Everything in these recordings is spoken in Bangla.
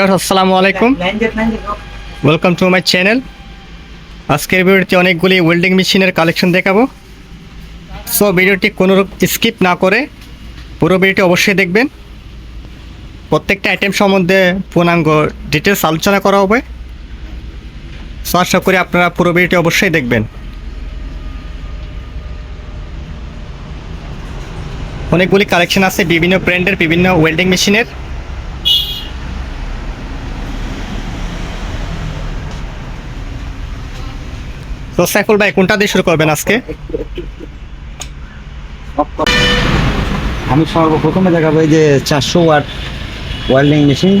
আসসালামু আলাইকুম। ওয়েলকাম টু মাই চ্যানেল আজকের ভিডিওতে অনেকগুলি ওয়েল্ডিং মেশিনের কালেকশন দেখাবো। সো ভিডিওটি কোনো স্কিপ না করে পুরো ভিডিওটি অবশ্যই দেখবেন। প্রত্যেকটা আইটেম সম্বন্ধে পূর্ণাঙ্গ ডিটেলস আলোচনা করা হবে। সো আশা করি আপনারা পুরো ভিডিওটি অবশ্যই দেখবেন। অনেকগুলি কালেকশন আছে বিভিন্ন ব্র্যান্ডের বিভিন্ন ওয়েল্ডিং মেশিনের তো সাইফুল ভাই কোনটা দিয়ে শুরু করবেন আজকে? আমি সর্বপ্রথমে দেখাবো এই যে চারশো ওয়াট ওয়েল্ডিং মেশিন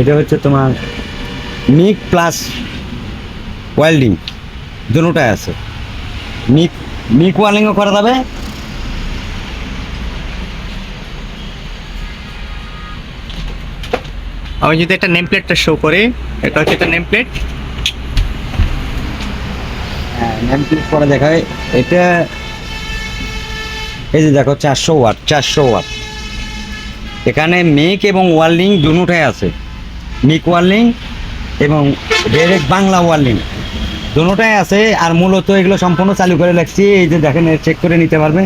এটা হচ্ছে তোমার মিক প্লাস ওয়েল্ডিং দুটোটাই আছে। মিক মিক ওয়েল্ডিংও করা যাবে। আমি যদি একটা নেম প্লেটটা শো করি এটা হচ্ছে একটা নেম প্লেট হ্যাঁ প্লেট করে দেখায়। এটা এই যে দেখো, চারশো ওয়াট চারশো ওয়াট। এখানে মেক এবং ওয়ার্লিং দুটোটাই আছে। মিক ওয়ার্লিং এবং ডাইরেক্ট বাংলা ওয়ার্লিং দুটোটাই আছে আর মূলত এগুলো সম্পূর্ণ চালু করে রাখছি। এই যে দেখেন চেক করে নিতে পারবে।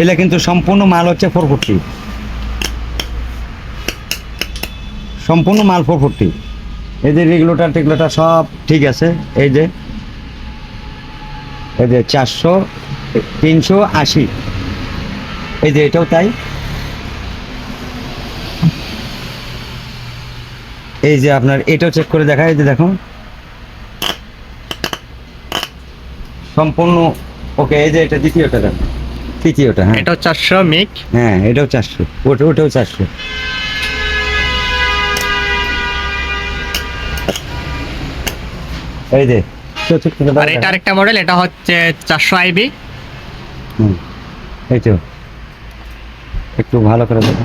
এগুলো কিন্তু সম্পূর্ণ মাল হচ্ছে ফোর ফোরটি সম্পূর্ণ মাল ফোর ফোরটি এই যে রেগুলেটার টেগুলেটার সব ঠিক আছে। এই যে এই যে চারশো তিনশো আশি। এই যে এটাও তাই। এই যে আপনার এটাও চেক করে দেখা এই যে দেখুন। সম্পূর্ণ ওকে এই যে এটা দ্বিতীয়টা দেখো তৃতীয়টা হ্যাঁ। এটাও চারশো মিক। হ্যাঁ এটাও চারশো। ওটা ওটাও চারশো। এই যে আর এটা আরেকটা মডেল এটা হচ্ছে চারশো আইবি হুম এই তো। একটু ভালো করে দেখো।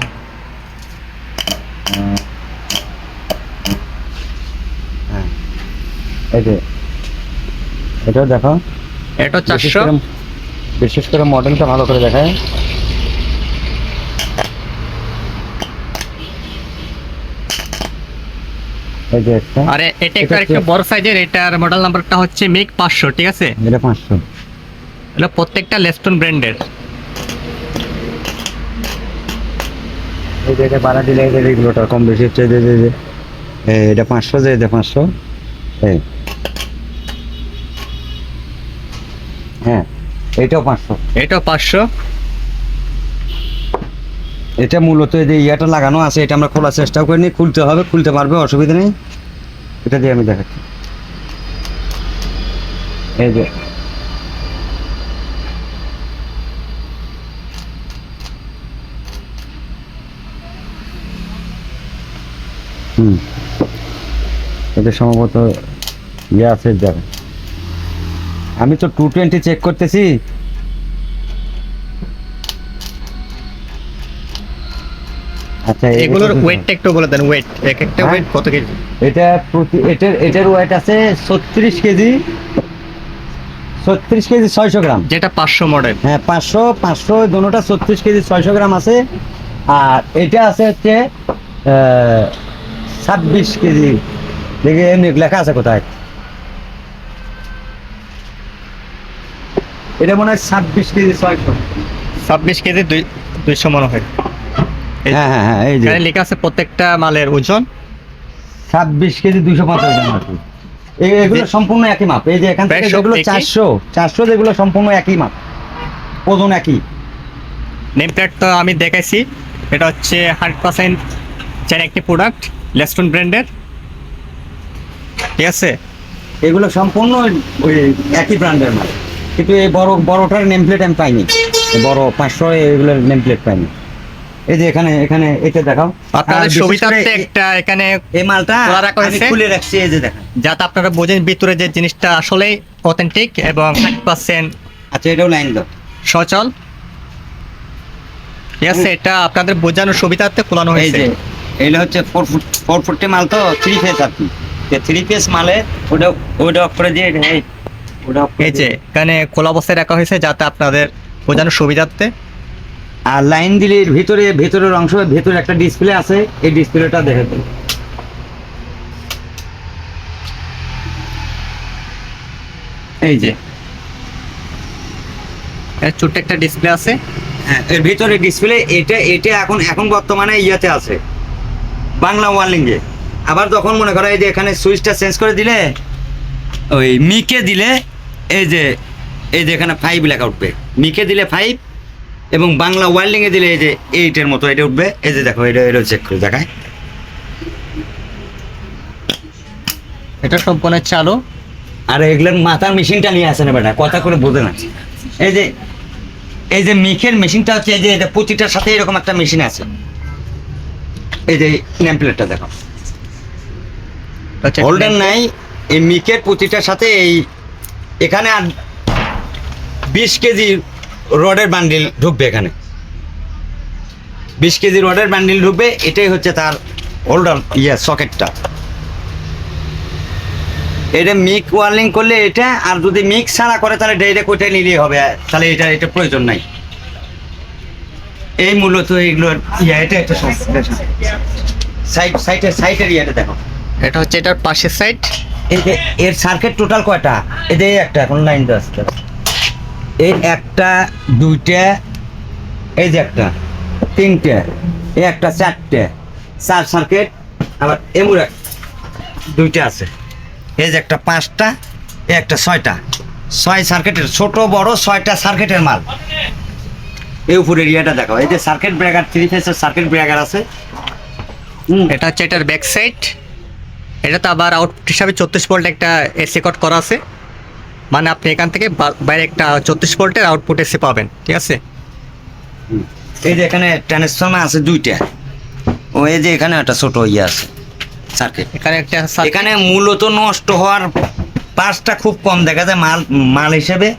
হ্যাঁ। এই যে এটাও দেখো। এটা চারশো। বিশেষ করে মডেলটা ভালো করে দেখায়। এই যে একটা। আর এটা এটা একটা বড় সাইজের এটার মডেল নাম্বারটা হচ্ছে মিক পাঁচশো ঠিক আছে? এটা পাঁচশো। এটা প্রত্যেকটা লেস্টন ব্র্যান্ডের এই যে এটা বাড়া দিলে এই রেগুলেটর কম বেশি হচ্ছে যে যে যে এটা পাঁচশো যে এটা পাঁচশো। এই। হ্যাঁ এটাও পাঁচশো। এটাও পাঁচশো। এটা মূলত যে ইয়াটা লাগানো আছে, এটা আমরা খোলার চেষ্টা করিনি, খুলতে হবে, খুলতে পারবে, অসুবিধা নেই। এটা দিয়ে আমি দেখাচ্ছি। এই যে। এটা সম্ভবত ইয়ে আছে যাবে আমি তো টু টোয়েন্টি চেক করতেছি আচ্ছা এগুলোর ওয়েটটা একটু বলে দেন ওয়েট এক একটা হ্যাঁ। ওয়েট কত কেজি? এটা প্রতি এটার এটার ওয়েট আছে ছত্রিশ কেজি ছত্রিশ কেজি ছয়শো গ্রাম। যেটা পাঁচশো মডেল হ্যাঁ পাঁচশো পাঁচশো দুটোটা ছত্রিশ কেজি ছয়শো গ্রাম আছে। আর এটা আছে হচ্ছে ছাব্বিশ কেজি। দেখে এমনি লেখা আছে কোথায়? এটা মনে হয় ছাব্বিশ কেজি ছয়শো। ছাব্বিশ কেজি দুই দুইশো মনে হয়। হ্যাঁ হ্যাঁ হ্যাঁ এই যে। এখানে লেখা আছে প্রত্যেকটা মালের ওজন। ছাব্বিশ কেজি দুইশো পঞ্চাশ গ্রাম এগুলো সম্পূর্ণ একই মাপ। এই যে এখান থেকে যেগুলো চারশো চারশো যেগুলো সম্পূর্ণ একই মাপ। ওজন একই। নেম প্লেট তো আমি দেখাইছি। এটা হচ্ছে হান্ড্রেড পার্সেন্ট চাইনা একটি প্রোডাক্ট লেস্টন ব্র্যান্ডের ঠিক আছে? এগুলো সম্পূর্ণ ওই একই ব্র্যান্ডের মাল। কিন্তু এই বড় বড়টার নেম প্লেট আমি পাইনি। বড় পাঁচশো এগুলোর নেম প্লেট পাইনি। এই যে এখানে এখানে এটা দেখাও। আপনাদের সুবিধার্থে একটা এখানে এই মালটা আমি খুলে রাখছি এই যে দেখেন। যাতে আপনারা বোঝেন ভিতরে যে জিনিসটা আসলেই অথেন্টিক এবং হান্ড্রেড পার্সেন্ট আচ্ছা এটাও লাইন দাও। সচল। এটা আপনাদের বোঝানোর সুবিধার্থে খোলানো এই হয়েছে। যে এইটা হচ্ছে ফোর ফুট ফোর ফুটটি মাল তো থ্রি ফেস আর কি। থ্রি ফেস মালে ওটা ওটা অফ করে দিয়ে এই ওটা এই যে এখানে খোলা অবস্থায় রাখা হয়েছে যাতে আপনাদের বোঝানোর সুবিধার্থে আর লাইন দিলে ভিতরে, ভেতরের অংশ, ভেতরে একটা ডিসপ্লে আছে, এই ডিসপ্লেটা দেখে দেবেন এই যে। ছোট্ট একটা ডিসপ্লে আছে। হ্যাঁ এর ভিতরে ডিসপ্লে এটা এটা এখন এখন বর্তমানে ইয়াতে আছে। বাংলা ওয়ার্লিংয়ে আবার যখন মনে করো এই যে এখানে সুইচটা চেঞ্জ করে দিলে, ওই মিকে দিলে, এই যে এই যে এখানে ফাইভ লেখা উঠবে মিকে দিলে ফাইভ এবং বাংলা ওয়ার্লিংয়ে দিলে এই যে এইটের মতো এটা উঠবে। এই যে দেখো এটা এটা চেক করে দেখায়। এটা সম্পূর্ণ চালু। আর এগুলোর মাথার মেশিনটা নিয়ে আসে না বেটা কথা করে বোঝে না। এই যে এই যে মিখের মেশিনটা হচ্ছে এই যে এটা প্রতিটার সাথে এরকম একটা মেশিন আছে। এই যে নেম প্লেটটা দেখো হোল্ডার নাই এই মিকের প্রতিটার সাথে এই এখানে আর বিশ কেজি রডের বান্ডিল ঢুকবে এখানে। বিশ কেজি রডের বান্ডিল ঢুকবে এটাই হচ্ছে তার হোল্ডার ইয়ে সকেটটা এটা মিক ওয়ার্লিং করলে এটা আর যদি মিক্স ছাড়া করে তাহলে ডাইরেক্ট ওইটাই নিলেই হবে? তাহলে এটা এটা প্রয়োজন নাই। এই মূলত এইগুলোর ইয়ে এটা একটা সাইড সাইডের সাইডের ইয়েটা দেখো। এটা হচ্ছে এটার পাশের সাইড এর সার্কিট টোটাল কয়টা? যে একটা এখন লাইন আসতে এই একটা, দুইটা, এই যে একটা, তিনটে, এই একটা চারটে, চার সার্কিট আবার এমুর দুইটা আছে। এই যে একটা পাঁচটা, এই একটা ছয়টা। ছয় সার্কিটের ছোট, বড়, ছয়টা সার্কিটের মাল। এই উপরের এরিয়াটা দেখো এই যে সার্কিট ব্রেকার থ্রি ফেসের সার্কিট ব্রেকার আছে। এটা হচ্ছে এটার ব্যাক সাইড এটা তো আবার আউটপুট হিসাবে চৌত্রিশ ভোল্ট একটা এসি কট করা আছে। মানে আপনি এখান থেকে বাইরে একটা চৌত্রিশ ভোল্টের আউটপুট এসে পাবেন ঠিক আছে? এই যে এখানে ট্রান্সফর্মার আছে দুইটা। ও এই যে এখানে একটা ছোট ইয়ে আছে সার্কিট এখানে একটা এখানে মূলত নষ্ট হওয়ার পার্সটা খুব কম দেখা যায় মাল মাল হিসেবে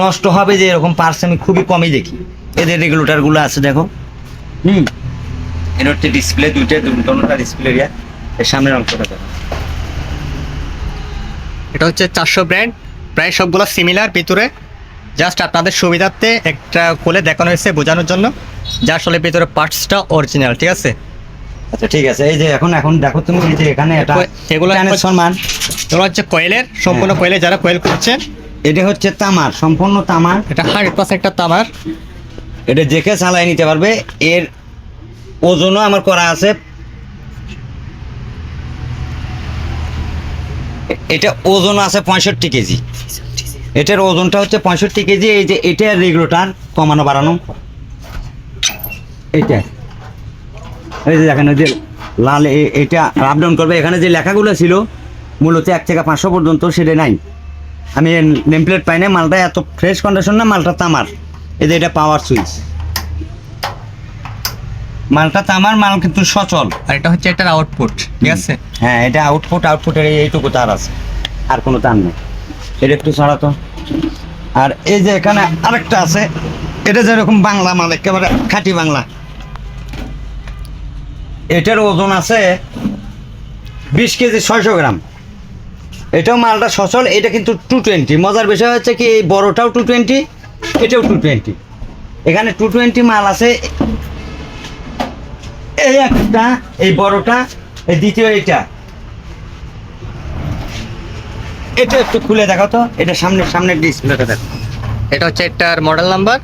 নষ্ট হবে যে এরকম পার্স আমি খুবই কমই দেখি। এদের রেগুলেটারগুলো আছে দেখো। হুম। এর হচ্ছে ডিসপ্লে দুইটা দুটোটা ডিসপ্লে ইয়া এর সামনের অংশটা দেখো। এটা হচ্ছে চারশো ব্র্যান্ড প্রায় সবগুলো সিমিলার ভিতরে জাস্ট আপনাদের সুবিধার্থে একটা খুলে দেখানো হয়েছে বোঝানোর জন্য যা আসলে ভিতরে পার্টসটা অরিজিনাল ঠিক আছে? আচ্ছা ঠিক আছে এই যে এখন এখন দেখো তুমি এই যে এখানে এটা এগুলো সম্মান এগুলো হচ্ছে কয়েলের সম্পূর্ণ হ্যাঁ। কয়েলে যারা কয়েল করছেন এটা হচ্ছে তামার সম্পূর্ণ তামার। এটা হান্ড্রেড পার্সেন্ট একটা তামার। এটা দেখে চালাই নিতে পারবে এর ওজনও আমার করা আছে এটা ওজন আছে পঁয়ষট্টি কেজি। এটার ওজনটা হচ্ছে পঁয়ষট্টি কেজি, এই যে এটা রেগুলেটার কমানো বাড়ানো। এইটা। এই যে দেখেন যে লাল এটা আপ ডাউন করবে। এখানে যে লেখাগুলো ছিল মূলত এক থেকে পাঁচশো পর্যন্ত, সেটা নাই। আমি নেম প্লেট পাই না মালটা এত ফ্রেশ কন্ডিশন না, মালটা তামার। এই যে এটা পাওয়ার সুইচ মালটা তামার মাল কিন্তু সচল। আর এটা হচ্ছে এটার আউটপুট ঠিক আছে? হ্যাঁ এটা আউটপুট আউটপুটের এইটুকু তার আছে। আর কোনো তার নেই। এটা একটু ছড়াতো আর এই যে এখানে আরেকটা আছে এটা যেরকম বাংলা মাল একেবারে খাঁটি বাংলা। এটার ওজন আছে বিশ কেজি ছয়শো গ্রাম। এটাও মালটা সচল এটা কিন্তু টু টোয়েন্টি মজার বিষয় হচ্ছে কি এই বড়টাও টু টোয়েন্টি এটাও টু টোয়েন্টি এখানে টু টোয়েন্টি মাল আছে এই একটা এই বড়টা এই দ্বিতীয় এটা এটা একটু খুলে দেখো তো এটা সামনে সামনের ডিসপ্লেটা দেখো। এটা হচ্ছে এটার model number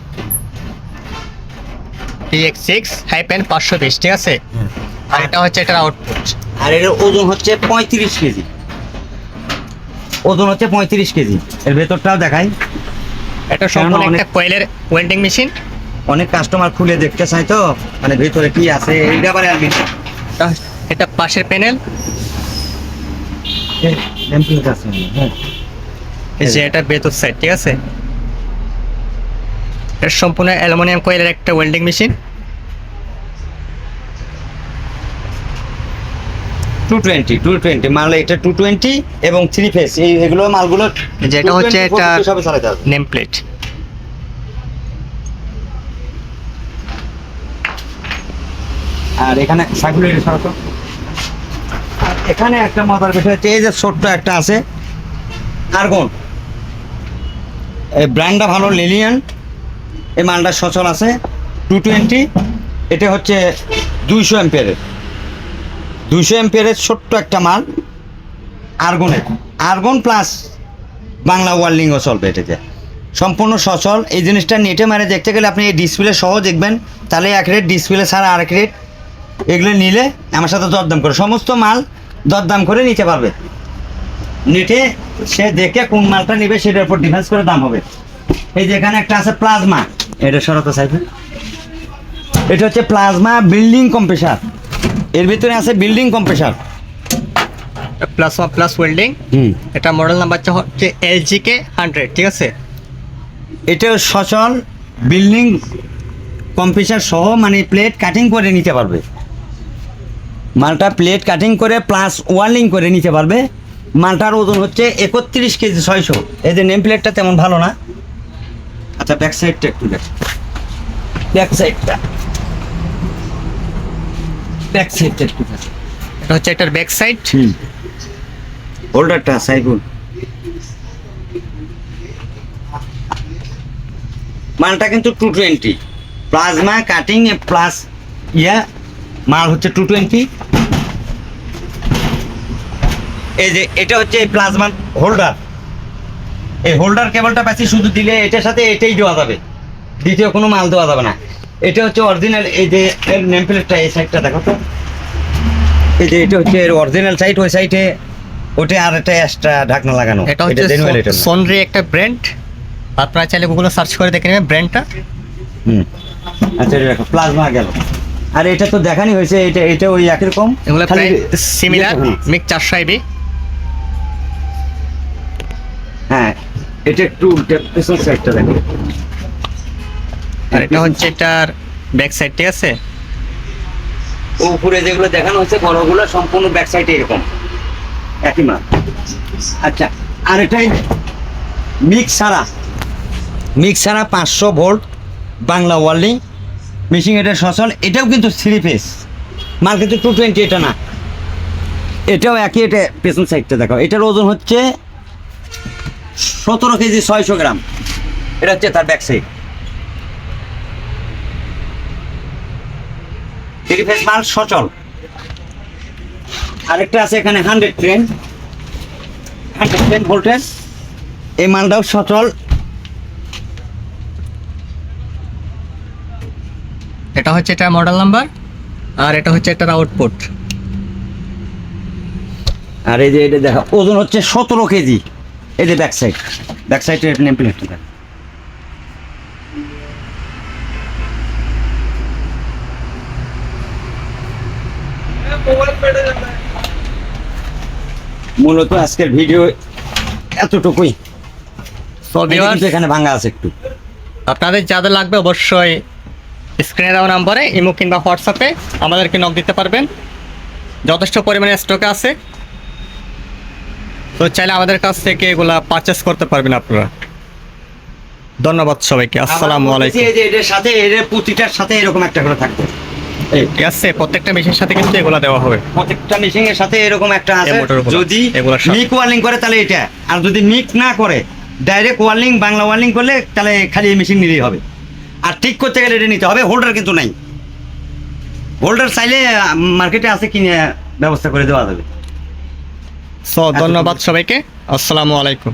X six hyphen পাঁচশো বিশ ঠিক আছে? আর এটা হচ্ছে এটার আউটপুট আর এর ওজন হচ্ছে পঁয়ত্রিশ কেজি। ওজন হচ্ছে পঁয়ত্রিশ কেজি। এর ভেতরটাও দেখাই। এটা সম্পূর্ণ একটা কয়েলের ওয়েল্ডিং মেশিন অনেক কাস্টমার খুলে দেখতে চাই তো মানে ভেতরে কি আছে এই ব্যাপারে আর বেশি এটা পাশের প্যানেল এই যে এটা বেতর সাইড ঠিক আছে? এটা সম্পূর্ণ অ্যালুমিনিয়াম কয়েলের একটা welding machine two twenty two twenty মাল এটা টু টোয়েন্টি এবং থ্রি ফেস এই এগুলো মালগুলো যেটা হচ্ছে এটা 450 সবে চালাতে হবে। নেম প্লেট আর এখানে আর এখানে একটা মজার বিষয় হচ্ছে, এই ছোট্ট একটা আছে আর্গন এই ব্র্যান্ডটা ভালো লিলিয়ান এই মালটা সচল আছে টু টোয়েন্টি এটা হচ্ছে দুইশো এম্পিয়ারের দুইশো এম্পিয়ারের ছোট্ট একটা মাল আর্গনের আর্গন প্লাস বাংলা ওয়ার্ল্ডিংও চলবে এটাতে। সম্পূর্ণ সচল। এই জিনিসটা নেটে মারে দেখতে গেলে আপনি এই ডিসপ্লে সহ দেখবেন। তাহলে এক রেট ডিসপ্লে ছাড়া আরেক রেট এগুলো নিলে আমার সাথে দরদাম করে। সমস্ত মাল দরদাম করে নিতে পারবে। নেটে সে দেখে কোন মালটা নেবে সেটার উপর ডিফেন্স করে দাম হবে। এই যে এখানে একটা আছে প্লাজমা এটা সরাতে চাইবে এটা হচ্ছে প্লাজমা বিল্ডিং কম্প্রেসার এর ভিতরে আছে building compressor plus one plus welding হুম। এটা মডেল নাম্বারটা হচ্ছে এলজি কে হান্ড্রেড ঠিক আছে? এটা সচল বিল্ডিং কম্প্রেসার সহ মানে প্লেট কাটিং করে নিতে পারবে। মালটা প্লেট কাটিং করে প্লাস ওয়ার্লিং করে নিতে পারবে। মালটার ওজন হচ্ছে একত্রিশ কেজি ছয়শো। এই যে নেম প্লেটটা তেমন ভালো না। আচ্ছা ব্যাক সাইডটা একটু দেখ। ব্যাক সাইডটা ব্যাক সাইডটা একটু দেখ। এটা হচ্ছে এটার ব্যাক সাইড হোল্ডারটা সাইকুল মালটা কিন্তু two twenty plasma cutting plus ইয়া মাল হচ্ছে টু টোয়েন্টি এই যে এটা হচ্ছে এই প্লাজমা হোল্ডার এই হোল্ডার কেবলটা পাচ্ছি শুধু দিলে এটার সাথে এটাই দেওয়া যাবে। দ্বিতীয় কোনো মাল দেওয়া যাবে না। এটা হচ্ছে অরিজিনাল এই যে এর নেম প্লেটটা এই সাইডটা দেখো তো। এই যে এটা হচ্ছে এর অরিজিনাল সাইড ওই সাইডে ওটা আর একটা এক্সট্রা ঢাকনা লাগানো। এটা হচ্ছে। সনরি একটা ব্র্যান্ড আপনারা চাইলে গুগলে সার্চ করে দেখে নেবেন ব্র্যান্ডটা হুম। আচ্ছা এটা দেখো প্লাজমা গেল। আর এটা তো দেখানি হয়েছে এটা এটা ওই একই রকম। এগুলো খালি প্রায় সিমিলার। মিক চারশো আইবি হ্যাঁ এটা একটু পেছন সাইডটা দেখো। আর এটা হচ্ছে এটার ব্যাক সাইড ঠিক আছে? ও উপরে যেগুলো দেখানো হয়েছে বড়গুলো সম্পূর্ণ ব্যাক সাইডে এরকম। একই মাল আচ্ছা আর এটাই মিক্স ছাড়া। মিক্স ছাড়া পাঁচশো ভোল্ট বাংলা ওয়ার্ল্ডিং। মেশিন এটা সচল, এটাও কিন্তু থ্রি পেস মাল কিন্তু টু টোয়েন্টি এটা না। এটাও একই, এটা পেছন সাইডটা দেখো। এটার ওজন হচ্ছে সতেরো কেজি ছয়শো গ্রাম। এটা হচ্ছে তার ব্যাক সাইড থ্রি ফেস মাল সচল। আরেকটা আছে এখানে হান্ড্রেড ট্রেন হান্ড্রেড ট্রেন ভোল্টেজ এই মালটাও সচল। এটা হচ্ছে এটার মডেল নাম্বার আর এটা হচ্ছে এটার আউটপুট আর এই যে এটা দেখা ওজন হচ্ছে সতেরো কেজি। এই যে ব্যাক সাইড ব্যাক সাইডের নেম প্লেটটা দেখ। মূলত আজকের ভিডিও এতটুকুই। এটা এখানে ভাঙা আছে একটু। আপনাদের যাদের লাগবে অবশ্যই স্ক্রিনে দেওয়া নাম্বারে ইমো কিংবা হোয়াটসঅ্যাপে আমাদেরকে নক দিতে পারবেন। যথেষ্ট পরিমাণে স্টকে আছে। তো চাইলে আমাদের কাছ থেকে এগুলা পারচেস করতে পারবেন আপনারা। ধন্যবাদ সবাইকে। আসসালামু আলাইকুম। এটার সাথে এর প্রতিটার সাথে এরকম একটা করে থাকবে। ঠিক আছে প্রত্যেকটা মেশিনের সাথে কিন্তু এগুলা দেওয়া হবে। প্রত্যেকটা মেশিন এর সাথে এরকম একটা আছে। যদি। মিক ওয়ার্লিং করে তাহলে এটা। আর যদি মিক না করে ডাইরেক্ট ওয়ার্লিং বাংলা ওয়ার্লিং করলে তাহলে খালি এই মেশিন নিলেই হবে। আর ঠিক করতে গেলে এটা নিতে হবে। হোল্ডার কিন্তু নাই। হোল্ডার চাইলে মার্কেটে আছে কিনে ব্যবস্থা করে দেওয়া যাবে। সো ধন্যবাদ সবাইকে। আসসালামু আলাইকুম।